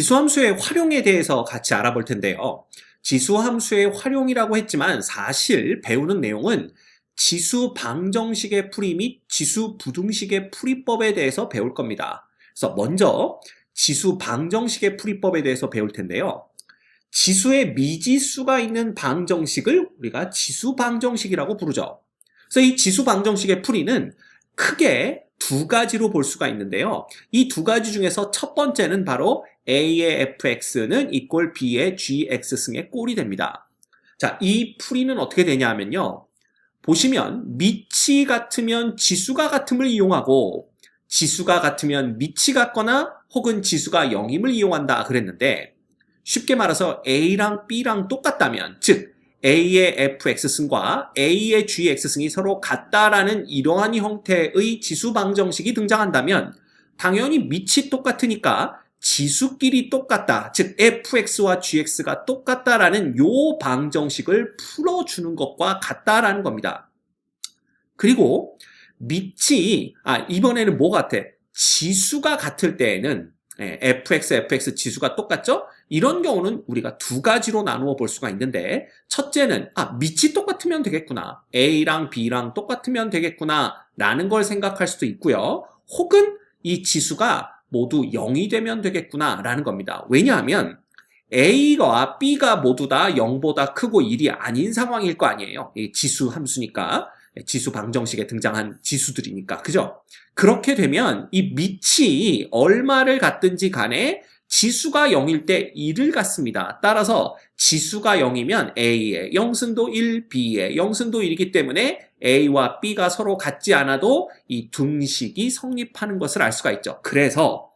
지수함수의 활용에 대해서 같이 알아볼 텐데요. 지수함수의 활용이라고 했지만 사실 배우는 내용은 지수 방정식의 풀이 및 지수 부등식의 풀이법에 대해서 배울 겁니다. 그래서 먼저 지수 방정식의 풀이법에 대해서 배울 텐데요. 지수의 미지수가 있는 방정식을 우리가 지수 방정식이라고 부르죠. 그래서 이 지수 방정식의 풀이는 크게 두 가지로 볼 수가 있는데요. 이 두 가지 중에서 첫 번째는 바로 A의 fx는 equal B의 gx승의 꼴이 됩니다. 자, 이 풀이는 어떻게 되냐 하면요. 보시면 밑이 같으면 지수가 같음을 이용하고 지수가 같으면 밑이 같거나 혹은 지수가 0임을 이용한다 그랬는데 쉽게 말해서 A랑 B랑 똑같다면 즉 A의 fx승과 A의 gx승이 서로 같다라는 이러한 형태의 지수 방정식이 등장한다면 당연히 밑이 똑같으니까 지수끼리 똑같다. 즉 fx와 gx가 똑같다라는 요 방정식을 풀어주는 것과 같다라는 겁니다. 그리고 밑이 아 이번에는 뭐 같아? 지수가 같을 때에는 예, fx, fx 지수가 똑같죠? 이런 경우는 우리가 두 가지로 나누어 볼 수가 있는데 첫째는 아 밑이 똑같으면 되겠구나 a랑 b랑 똑같으면 되겠구나 라는 걸 생각할 수도 있고요 혹은 이 지수가 모두 0이 되면 되겠구나 라는 겁니다. 왜냐하면 a가 b가 모두 다 0보다 크고 1이 아닌 상황일 거 아니에요. 이 지수 함수니까. 지수 방정식에 등장한 지수들이니까. 그죠? 그렇게 되면 이 밑이 얼마를 갖든지 간에 지수가 0일 때 1을 갖습니다. 따라서 지수가 0이면 A의 0승도 1, B의 0승도 1이기 때문에 A와 B가 서로 같지 않아도 이 등식이 성립하는 것을 알 수가 있죠. 그래서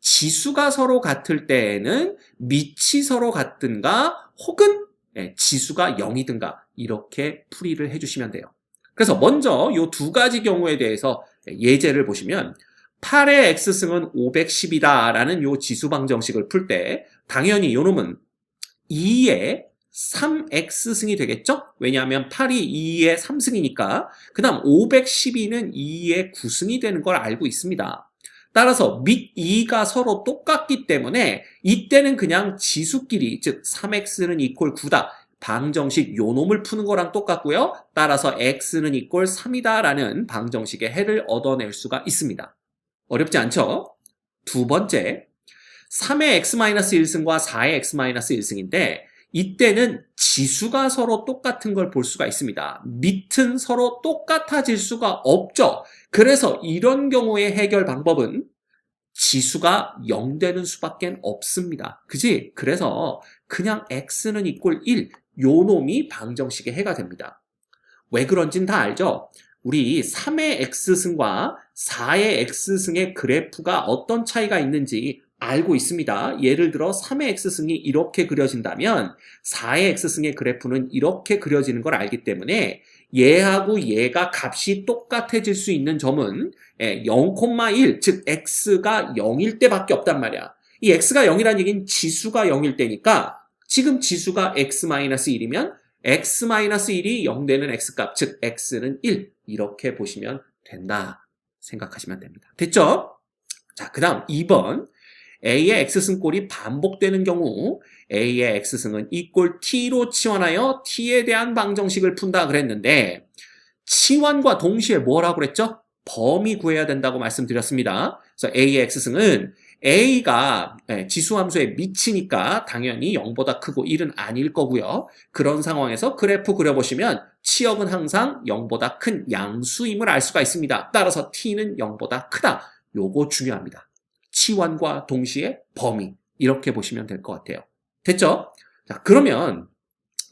지수가 서로 같을 때에는 밑이 서로 같든가 혹은 예, 지수가 0이든가 이렇게 풀이를 해주시면 돼요. 그래서 먼저 이 두 가지 경우에 대해서 예제를 보시면 8의 x승은 510이다 라는 요 지수 방정식을 풀 때 당연히 요 놈은 2의 3x승이 되겠죠? 왜냐하면 8이 2의 3승이니까 그 다음 512는 2의 9승이 되는 걸 알고 있습니다. 따라서 밑 2가 서로 똑같기 때문에 이때는 그냥 지수끼리 즉 3x는 이퀄 9다 방정식 요 놈을 푸는 거랑 똑같고요. 따라서 x는 이꼴 3이다 라는 방정식의 해를 얻어낼 수가 있습니다. 어렵지 않죠? 두 번째, 3의 x-1승과 4의 x-1승인데 이때는 지수가 서로 똑같은 걸 볼 수가 있습니다. 밑은 서로 똑같아질 수가 없죠. 그래서 이런 경우의 해결 방법은 지수가 0 되는 수밖에 없습니다. 그지? 그래서 그냥 x는 이꼴 1, 요 놈이 방정식의 해가 됩니다. 왜 그런진 다 알죠? 우리 3의 x승과 4의 x승의 그래프가 어떤 차이가 있는지 알고 있습니다. 예를 들어 3의 x승이 이렇게 그려진다면 4의 x승의 그래프는 이렇게 그려지는 걸 알기 때문에 얘하고 얘가 값이 똑같아질 수 있는 점은 0,1, 예, 즉 x가 0일 때밖에 없단 말이야. 이 x가 0이라는 얘기는 지수가 0일 때니까 지금 지수가 x-1이면 x-1이 0 되는 x값, 즉 x는 1 이렇게 보시면 된다 생각하시면 됩니다. 됐죠? 자, 그 다음 2번 a의 x승꼴이 반복되는 경우 a의 x승은 이 꼴 t로 치환하여 t에 대한 방정식을 푼다 그랬는데 치환과 동시에 뭐라고 그랬죠? 범위 구해야 된다고 말씀드렸습니다. 그래서 a의 x승은 A가 예, 지수함수에 미치니까 당연히 0보다 크고 1은 아닐 거고요. 그런 상황에서 그래프 그려보시면 치역은 항상 0보다 큰 양수임을 알 수가 있습니다. 따라서 t는 0보다 크다. 요거 중요합니다. 치환과 동시에 범위 이렇게 보시면 될 것 같아요. 됐죠? 자 그러면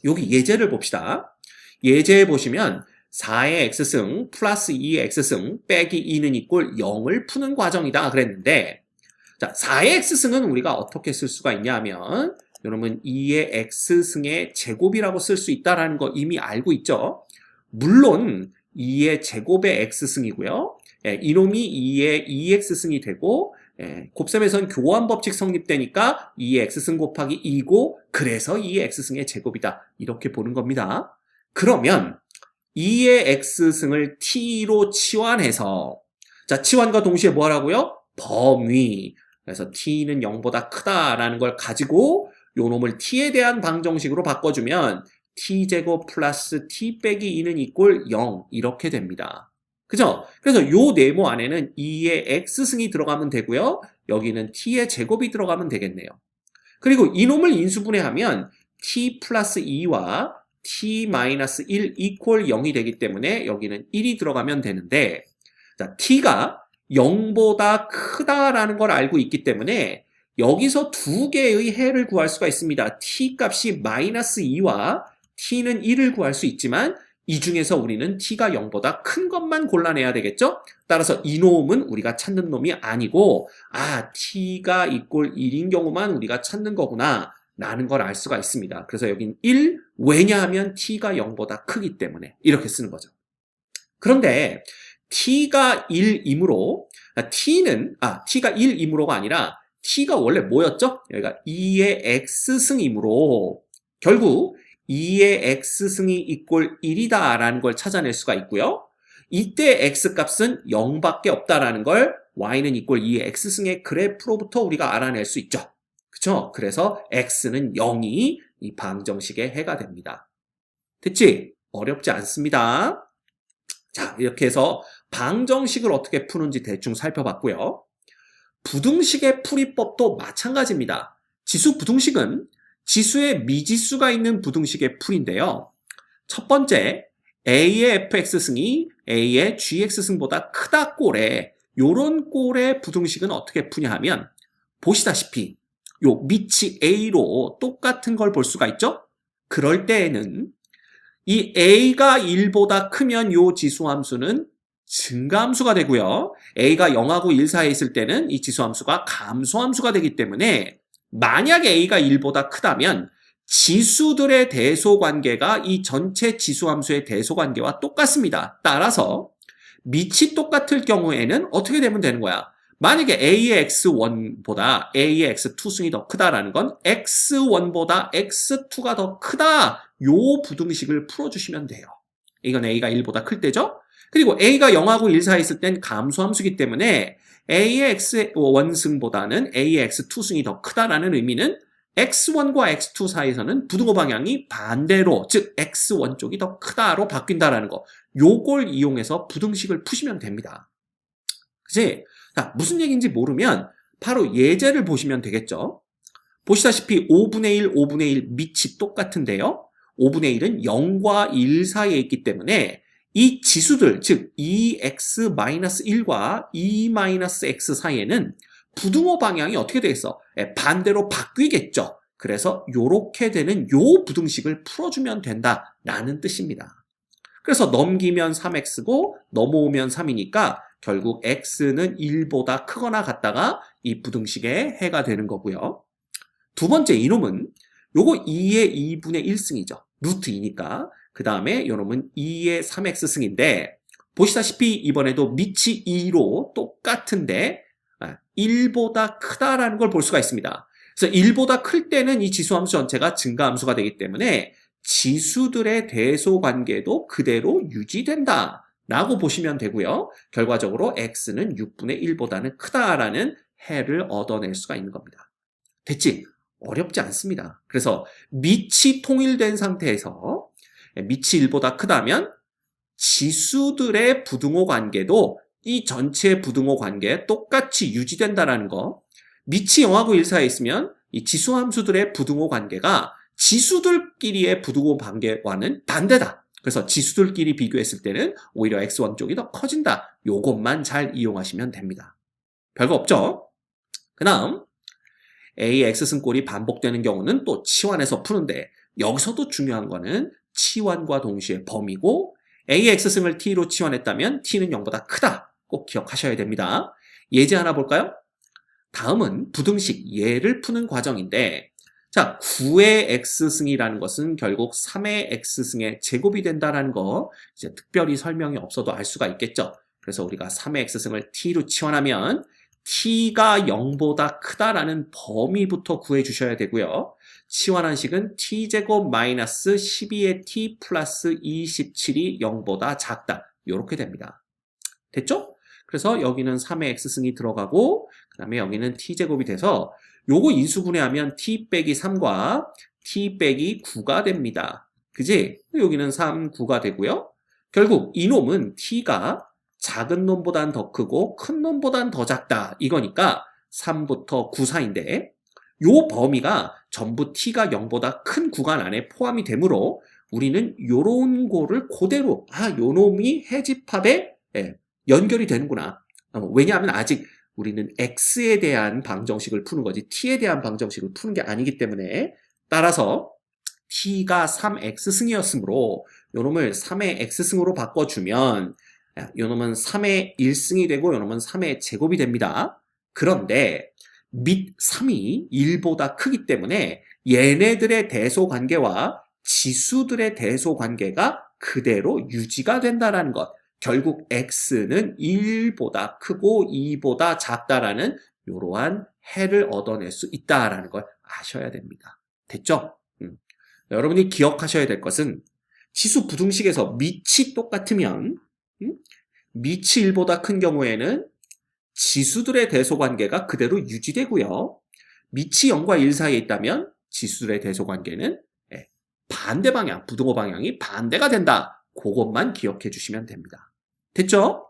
여기 예제를 봅시다. 예제에 보시면 4의 x승 플러스 2의 x승 빼기 2는 이꼴 0을 푸는 과정이다 그랬는데 자, 4의 x승은 우리가 어떻게 쓸 수가 있냐 하면 여러분 2의 x승의 제곱이라고 쓸 수 있다라는 거 이미 알고 있죠? 물론 2의 제곱의 x승이고요. 예, 이놈이 2의 2x승이 되고 예, 곱셈에선 교환 법칙 성립되니까 2의 x승 곱하기 2고 그래서 2의 x승의 제곱이다. 이렇게 보는 겁니다. 그러면 2의 x승을 t로 치환해서 자 치환과 동시에 뭐 하라고요? 범위 그래서 t는 0보다 크다라는 걸 가지고 요 놈을 t에 대한 방정식으로 바꿔주면 t제곱 플러스 t 빼기 2는 이꼴 0 이렇게 됩니다. 그죠? 그래서 요 네모 안에는 2의 x승이 들어가면 되고요. 여기는 t의 제곱이 들어가면 되겠네요. 그리고 이놈을 인수분해하면 t 플러스 2와 t 마이너스 1 이퀄 0이 되기 때문에 여기는 1이 들어가면 되는데 자, t가 0보다 크다라는 걸 알고 있기 때문에 여기서 두 개의 해를 구할 수가 있습니다. t 값이 마이너스 2와 t는 1을 구할 수 있지만 이 중에서 우리는 t가 0보다 큰 것만 골라내야 되겠죠? 따라서 이 놈은 우리가 찾는 놈이 아니고 아 t가 이꼴 1인 경우만 우리가 찾는 거구나 라는 걸 알 수가 있습니다. 그래서 여긴 1 왜냐하면 t가 0보다 크기 때문에 이렇게 쓰는 거죠. 그런데 t가 1이므로 t는 아 t가 1이므로가 아니라 t가 원래 뭐였죠? 여기가 2의 x승이므로 결국 2의 x승이 이꼴 1이다 라는 걸 찾아낼 수가 있고요. 이때 x값은 0밖에 없다라는 걸 y는 이꼴 2의 x승의 그래프로부터 우리가 알아낼 수 있죠. 그쵸? 그래서 x는 0이 이 방정식의 해가 됩니다. 됐지? 어렵지 않습니다. 자, 이렇게 해서 방정식을 어떻게 푸는지 대충 살펴봤고요. 부등식의 풀이법도 마찬가지입니다. 지수 부등식은 지수에 미지수가 있는 부등식의 풀인데요. 첫 번째, A의 fx승이 A의 gx승보다 크다 꼴에 요런 꼴의 부등식은 어떻게 푸냐 하면 보시다시피 요 밑이 A로 똑같은 걸 볼 수가 있죠? 그럴 때에는 이 A가 1보다 크면 요 지수 함수는 증가함수가 되고요. A가 0하고 1 사이에 있을 때는 이 지수함수가 감소함수가 되기 때문에 만약 A가 1보다 크다면 지수들의 대소 관계가 이 전체 지수함수의 대소 관계와 똑같습니다. 따라서 밑이 똑같을 경우에는 어떻게 되면 되는 거야? 만약에 A의 X1보다 A의 X2 승이 더 크다라는 건 X1보다 X2가 더 크다. 요 부등식을 풀어주시면 돼요. 이건 A가 1보다 클 때죠? 그리고 A가 0하고 1 사이에 있을 땐 감소함수기 때문에 A의 X1승보다는 A의 X2승이 더 크다라는 의미는 X1과 X2 사이에서는 부등호 방향이 반대로, 즉 X1 쪽이 더 크다로 바뀐다라는 거. 요걸 이용해서 부등식을 푸시면 됩니다. 그치? 자, 무슨 얘기인지 모르면 바로 예제를 보시면 되겠죠. 보시다시피 5분의 1, 5분의 1 밑이 똑같은데요. 5분의 1은 0과 1 사이에 있기 때문에 이 지수들, 즉 2x-1과 2-x 사이에는 부등호 방향이 어떻게 되겠어? 예, 반대로 바뀌겠죠. 그래서 이렇게 되는 요 부등식을 풀어주면 된다라는 뜻입니다. 그래서 넘기면 3x고 넘어오면 3이니까 결국 x는 1보다 크거나 같다가 이 부등식의 해가 되는 거고요. 두 번째 이놈은 요거 2의 2분의 1승이죠. 루트 2니까. 그 다음에 요놈은 2의 3x승인데 보시다시피 이번에도 밑이 2로 똑같은데 1보다 아, 크다라는 걸 볼 수가 있습니다. 그래서 1보다 클 때는 이 지수함수 전체가 증가함수가 되기 때문에 지수들의 대소 관계도 그대로 유지된다. 라고 보시면 되고요. 결과적으로 x는 6분의 1보다는 크다라는 해를 얻어낼 수가 있는 겁니다. 됐지? 어렵지 않습니다. 그래서 밑이 통일된 상태에서 밑이 1보다 크다면 지수들의 부등호 관계도 이 전체 부등호 관계에 똑같이 유지된다라는 거. 밑이 0하고 1 사이에 있으면 이 지수 함수들의 부등호 관계가 지수들끼리의 부등호 관계와는 반대다. 그래서 지수들끼리 비교했을 때는 오히려 x1 쪽이 더 커진다. 요것만 잘 이용하시면 됩니다. 별거 없죠? 그 다음 a x승꼴이 반복되는 경우는 또 치환해서 푸는데 여기서도 중요한 거는 치환과 동시에 범위고 a x승을 t로 치환했다면 t는 0보다 크다. 꼭 기억하셔야 됩니다. 예제 하나 볼까요? 다음은 부등식 예를 푸는 과정인데 자, 9의 x승이라는 것은 결국 3의 x승의 제곱이 된다는 거 이제 특별히 설명이 없어도 알 수가 있겠죠. 그래서 우리가 3의 x승을 t로 치환하면 t가 0보다 크다라는 범위부터 구해 주셔야 되고요. 치환한 식은 t제곱 마이너스 12의 t 플러스 27이 0보다 작다. 이렇게 됩니다. 됐죠? 그래서 여기는 3의 x승이 들어가고 그 다음에 여기는 t제곱이 돼서 요거 인수분해하면 t 빼기 3과 t 빼기 9가 됩니다. 그지? 여기는 3, 9가 되고요. 결국 이놈은 t가 작은 놈보단 더 크고 큰 놈보단 더 작다. 이거니까 3부터 9 사이인데 요 범위가 전부 t가 0보다 큰 구간 안에 포함이 되므로 우리는 요런 거를 그대로 아 요놈이 해집합에 예, 연결이 되는구나. 어, 왜냐하면 아직 우리는 x에 대한 방정식을 푸는 거지 t에 대한 방정식을 푸는 게 아니기 때문에 따라서 t가 3x승이었으므로 요놈을 3의 x승으로 바꿔주면 야, 요놈은 3의 1승이 되고 요놈은 3의 제곱이 됩니다. 그런데 밑 3이 1보다 크기 때문에 얘네들의 대소 관계와 지수들의 대소 관계가 그대로 유지가 된다라는 것. 결국 x는 1보다 크고 2보다 작다라는 이러한 해를 얻어낼 수 있다라는 걸 아셔야 됩니다. 됐죠? 음. 여러분이 기억하셔야 될 것은 지수 부등식에서 밑이 똑같으면 음? 밑이 1보다 큰 경우에는 지수들의 대소 관계가 그대로 유지되고요. 밑이 0과 1 사이에 있다면 지수들의 대소 관계는 예, 반대 방향, 부등호 방향이 반대가 된다. 그것만 기억해 주시면 됩니다. 됐죠?